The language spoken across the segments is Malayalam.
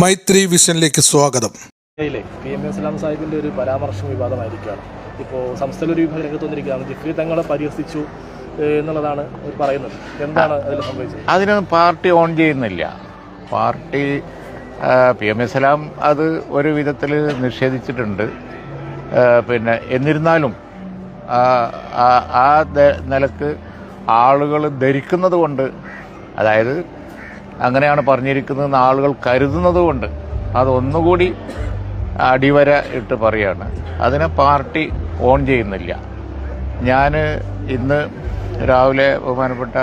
മൈത്രി വിഷനിലേക്ക് സ്വാഗതം. പി എം എസ് സാഹിബിന്റെ ഒരു പരാമർശം വിവാദമായിരിക്കുകയാണ്. ഇപ്പോൾ സംസ്ഥാന ഒരു വിഭാഗം രംഗത്ത് വന്നിരിക്കുകയാണ്. ജിഫ്രി തങ്ങളെ പരിഹസിച്ചു എന്നുള്ളതാണ് പറയുന്നത്. എന്താണ് അതിൽ സംഭവിച്ചത്? അതിന് പാർട്ടി ഓൺ ചെയ്യുന്നില്ല. Party P M S Salam അത് ഒരു വിധത്തിൽ നിഷേധിച്ചിട്ടുണ്ട്. പിന്നെ എന്നിരുന്നാലും ആ- ആ- ആ നിലയ്ക്ക് ആളുകൾ ധരിക്കുന്നത് കൊണ്ട് അതായത് അങ്ങനെയാണ് പറഞ്ഞിരിക്കുന്നതെന്ന് ആളുകൾ കരുതുന്നത് കൊണ്ട് അതൊന്നുകൂടി അടിവര ഇട്ട് പറയാണ്. അതിനെ പാർട്ടി ഓൺ ചെയ്യുന്നില്ല. ഞാൻ ഇന്ന് രാവിലെ ബഹുമാനപ്പെട്ട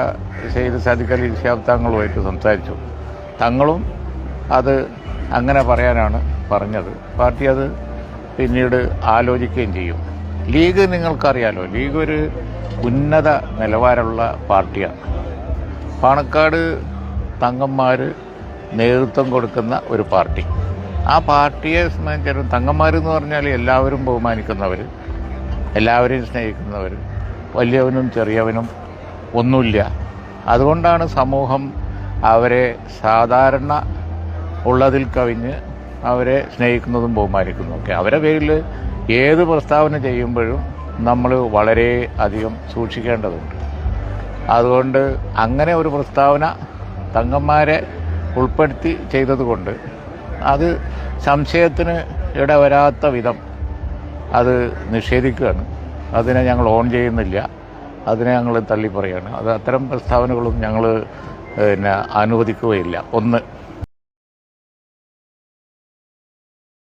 സെയ്ദ് സാദിഖ് അലി ഷാബ് തങ്ങളുമായിട്ട് സംസാരിച്ചു. തങ്ങളും അത് അങ്ങനെ പറയാനാണ് പറഞ്ഞത്. പാർട്ടി അത് പിന്നീട് ആലോചിക്കുകയും ചെയ്യും. ലീഗ് നിങ്ങൾക്കറിയാലോ ലീഗ് ഒരു ഉന്നത നിലവാരമുള്ള പാർട്ടിയാണ്. പാണക്കാട് തങ്ങന്മാർ നേതൃത്വം കൊടുക്കുന്ന ഒരു പാർട്ടി. ആ പാർട്ടിയെ സംബന്ധിച്ചിടത്തോളം തങ്ങന്മാരെന്ന് പറഞ്ഞാൽ എല്ലാവരും ബഹുമാനിക്കുന്നവർ എല്ലാവരെയും സ്നേഹിക്കുന്നവർ വലിയവനും ചെറിയവനും ഒന്നുമില്ല. അതുകൊണ്ടാണ് സമൂഹം അവരെ സാധാരണ ഉള്ളതിൽ കവിഞ്ഞ് അവരെ സ്നേഹിക്കുന്നതും ബഹുമാനിക്കുന്നതും ഒക്കെ. അവരെ പേരിൽ ഏത് പ്രസ്താവന ചെയ്യുമ്പോഴും നമ്മൾ വളരെ അധികം സൂക്ഷിക്കേണ്ടതുണ്ട്. അതുകൊണ്ട് അങ്ങനെ ഒരു പ്രസ്താവന തങ്ങന്മാരെ ഉൾപ്പെടുത്തി ചെയ്തതുകൊണ്ട് അത് സംശയത്തിന് ഇടവരാത്ത വിധം അത് നിഷേധിക്കുകയാണ്. അതിനെ ഞങ്ങൾ ഓൺ ചെയ്യുന്നില്ല. അതിനെ ഞങ്ങൾ തള്ളിപ്പറയാണ് അത് അത്തരം പ്രസ്താവനകളും ഞങ്ങൾ പിന്നെ അനുവദിക്കുകയില്ല. ഒന്ന്